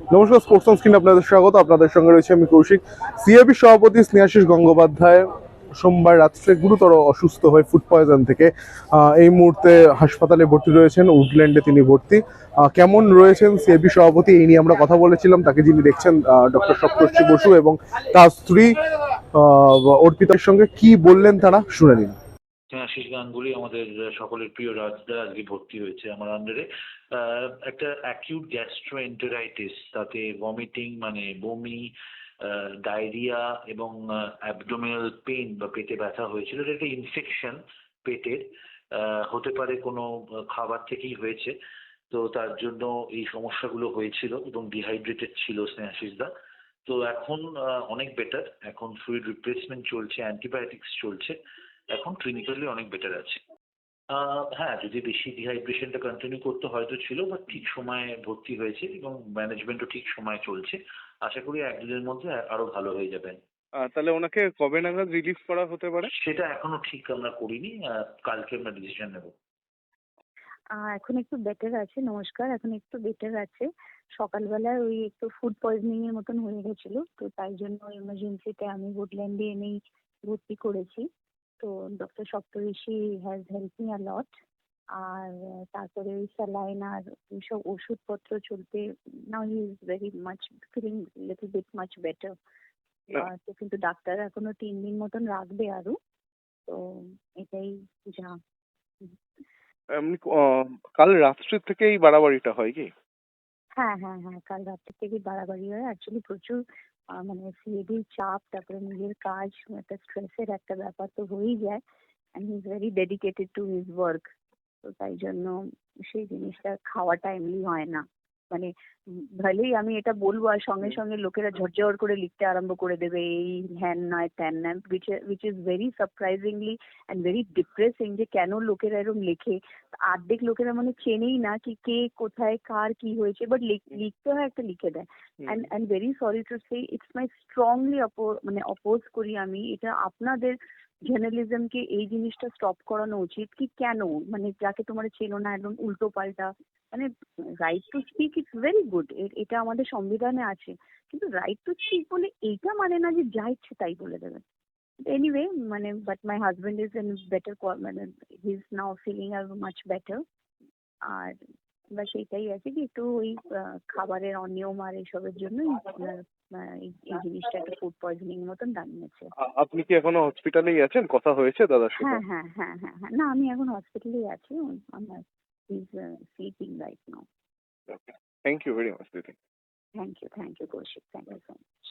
নমস্কার sports screen আপনাদের স্বাগত। আপনাদের সঙ্গে রয়েছে আমি কৌশিক। সিএবি সভাপতি স্নেহাশিস গঙ্গোপাধ্যায়। সোমবার রাত্রে গুরুতর অসুস্থ হয়ে ফুড পয়জন থেকে এই মুহূর্তে হাসপাতালে ভর্তি রয়েছেন। উডল্যান্ডে তিনি ভর্তি। কেমন রয়েছেন সিএবি সভাপতি? এই নিয়ে আমরা কথা বলেছিলাম। তাকে যিনি দেখছেন ডক্টর সপ্তর্ষি বসু এবং তার স্ত্রী অর্পিতার সঙ্গে কি বললেন তারা, শুনে নিন। আশিস গাঙ্গুলি আমাদের সকলের প্রিয় রাজদা আজকে ভর্তি হয়েছে আমার আন্ডারে একটা অ্যাকিউট গ্যাস্ট্রো গ্যাস্ট্রোএন্টেরাইটিস তাতে ভমিটিং মানে বমি ডায়রিয়া এবং অ্যাবডোমিনাল পেন বা পেটে ব্যথা হয়েছিল। এটা একটা ইনফেকশন পেটের হতে পারে কোনো খাবার থেকেই হয়েছে। তো তার জন্য এই সমস্যাগুলো হয়েছিল এবং ডিহাইড্রেটেড ছিল স্নেহাশিসদা তো এখন অনেক বেটার এখন ফ্লুইড রিপ্লেসমেন্ট চলছে অ্যান্টিবায়োটিক্স চলছে। এখন ক্লিনিক্যালি অনেক বেটার আছে। আহ, হ্যাঁ যদি বেশি ডিহাইড্রেশনটা কন্টিনিউ করতে হয়তো ছিল বাট ঠিক সময়ে ভর্তি হয়েছে এবং ম্যানেজমেন্টও ঠিক সময়ে চলছে। আশা করি এক দুদিনের মধ্যে আরও ভালো হয়ে যাবেন আহ, তাহলে ওনাকে কবে নাগাদ রিলিফ করা হতে পারে? সেটা এখনও ঠিক আমরা করিনি আহ, কালকে আমরা ডিসিশন নেব। আহ, এখন একটু বেটার আছে নমস্কার এখন একটু বেটার আছে। সকালবেলায় ওই একটু ফুড পয়জনিং এর মতন হয়ে গেছিল তো তাই জন্য এমার্জেন্সিতে আমি উডল্যান্ডে এনেই ভর্তি করেছি। তো doctor Saptarshi has help me lot আর তারপরে ওই স্যালাইন আর এইসব ওষুধপত্র চলতে now he is very much feeling little bit much better তো কিন্তু ডাক্তার এখনও তিন দিন মতন রাখবে আরও। তো এটাই যা। এমনি কাল রাত্রির থেকেই বাড়াবাড়িটা হয় কি? হ্যাঁ হ্যাঁ হ্যাঁ কাল রাত্রি থেকেই বাড়াবাড়ি হয়। অ্যাকচুয়ালি প্রচুর মানে সিএডির চাপ তারপরে নিজের কাজ একটা স্ট্রেসের একটা ব্যাপার তো হয়েই যায় and he is very dedicated to his work তো তাই জন্য সেই জিনিসটা খাওয়া টাইমলি হয় না মানে ভলেই আমি এটা বলব আর সঙ্গে সঙ্গে লোকেরা ঝরঝর করে লিখতে আরম্ভ করে দেবে এই হ্যান নয় ত্যান নয় which is very surprisingly and very depressing যে কেন লোকেরা এরকম লেখে। অর্ধেক লোকেরা মানে চেনেই না কি কে কোথায় কার কি হয়েছে বাট লিখতে হয় একটা লিখে দেয়। And and very sorry to say it's my strongly মানে অপোজ করি আমি। এটা আপনাদের জার্নালিজমকে এই জিনিসটা স্টপ করানো উচিত কি কেন? মানে যাকে তোমার চেনো না, একদম উল্টো পাল্টা। মানে right to speak it's very good এটা আমাদের সংবিধানে আছে। কিন্তু রাইট টু স্পিক বলে এইটা মানে না যে যা ইচ্ছে তাই বলে দেবে। এনিওয়ে মানে but my husband is in better মানে হি ইজ নাও ফিলিং আর মাচ বেটার আর বাস এটাই আছে কি একটু ওই খাবারের অনিয়ম আর এসবের আহ, এই জিনিসটা একটা ফুড পয়জনিং মতন দাঁড়িয়েছে। আপনি কি এখনও হসপিটালেই আছেন? কথা হয়েছে দাদার সাথে? হ্যাঁ হ্যাঁ হ্যাঁ হ্যাঁ হ্যাঁ। না আমি এখন হসপিটালেই আছি। আমার is sleeping right now thank you very much দিদি। Thank you thank you Kaushik. Thank you so much